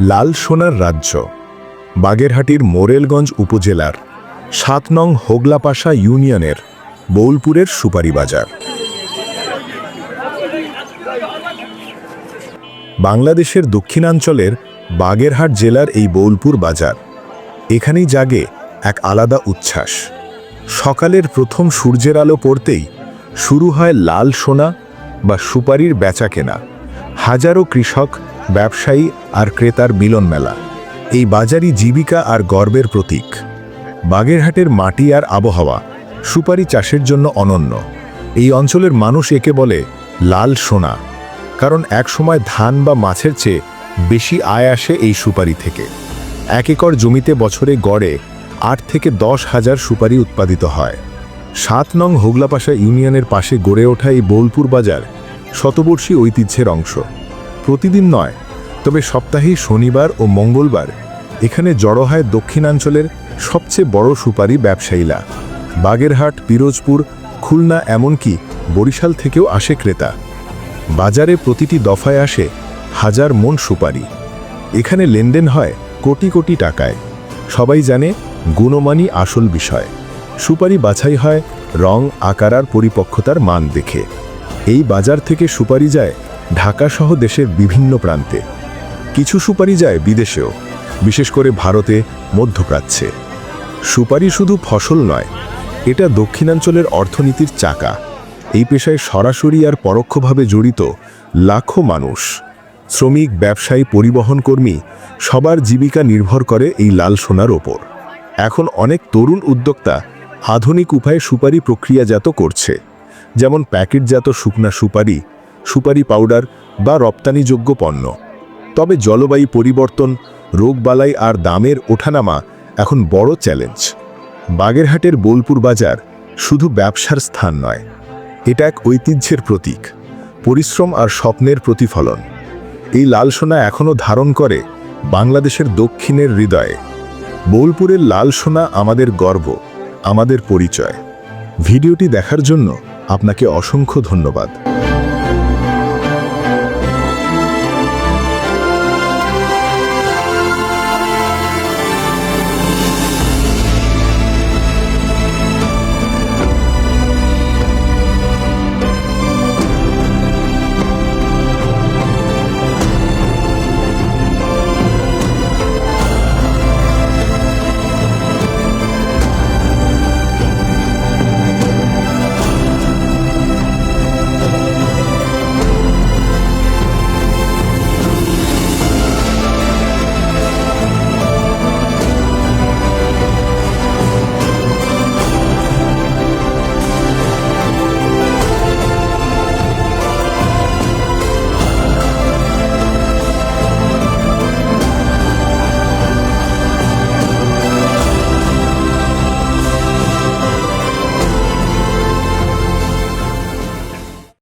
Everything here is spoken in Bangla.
লাল সোনার রাজ্য। বাগেরহাটির মোরেলগঞ্জ উপজেলার সাত নং হোগলাপাশা ইউনিয়নের বোলপুরের সুপারি বাজার। বাংলাদেশের দক্ষিণাঞ্চলের বাগেরহাট জেলার এই বোলপুর বাজার এখানেই জাগে এক আলাদা উচ্ছ্বাস। সকালের প্রথম সূর্যের আলো পড়তেই শুরু হয় লাল সোনা বা সুপারির বেচাকেনা। হাজারো কৃষক ব্যবসায়ী আর ক্রেতার মিলন মেলা। এই বাজারই জীবিকা আর গর্বের প্রতীক। বাগেরহাটের মাটি আর আবহাওয়া সুপারি চাষের জন্য অনন্য। এই অঞ্চলের মানুষ একে বলে লাল সোনা। কারণ একসময় ধান বা মাছের চেয়ে বেশি আয় আসে এই সুপারি থেকে। এক একর জমিতে বছরে গড়ে আট থেকে দশ হাজার সুপারি উৎপাদিত হয়। সাত নং হোগলাপাশা ইউনিয়নের পাশে গড়ে ওঠা এই বোলপুর বাজার শতবর্ষী ঐতিহ্যের অংশ। প্রতিদিন নয়, তবে সপ্তাহে শনিবার ও মঙ্গলবার এখানে জড়ো হয় দক্ষিণাঞ্চলের সবচেয়ে বড় সুপারি ব্যবসায়ীরা। বাগেরহাট, পিরোজপুর, খুলনা এমনকি বরিশাল থেকেও আসে ক্রেতা। বাজারে প্রতিটি দফায় আসে হাজার মন সুপারি। এখানে লেনদেন হয় কোটি কোটি টাকায়। সবাই জানে গুণমানই আসল বিষয়। সুপারি বাছাই হয় রং, আকার আর পরিপক্কতার মান দেখে। এই বাজার থেকে সুপারি যায় ঢাকাসহ দেশের বিভিন্ন প্রান্তে। কিছু সুপারি যায় বিদেশেও, বিশেষ করে ভারতে, মধ্যপ্রাচ্যে। সুপারি শুধু ফসল নয়, এটা দক্ষিণাঞ্চলের অর্থনীতির চাকা। এই পেশায় সরাসরি আর পরোক্ষভাবে জড়িত লাখো মানুষ। শ্রমিক, ব্যবসায়ী, পরিবহন কর্মী, সবার জীবিকা নির্ভর করে এই লাল সোনার ওপর। এখন অনেক তরুণ উদ্যোক্তা আধুনিক উপায়ে সুপারি প্রক্রিয়াজাত করছে। যেমন প্যাকেটজাত শুকনা সুপারি সুপারি পাউডার বা রপ্তানিযোগ্য পণ্য। তবে জলবায়ু পরিবর্তন, রোগবালাই আর দামের ওঠানামা এখন বড় চ্যালেঞ্জ। বাগেরহাটের বোলপুর বাজার শুধু ব্যবসার স্থান নয়, এটা এক ঐতিহ্যের প্রতীক, পরিশ্রম আর স্বপ্নের প্রতিফলন। এই লাল সোনা এখনও ধারণ করে বাংলাদেশের দক্ষিণের হৃদয়ে। বোলপুরের লাল সোনা আমাদের গর্ব, আমাদের পরিচয়। ভিডিওটি দেখার জন্য আপনাকে অসংখ্য ধন্যবাদ।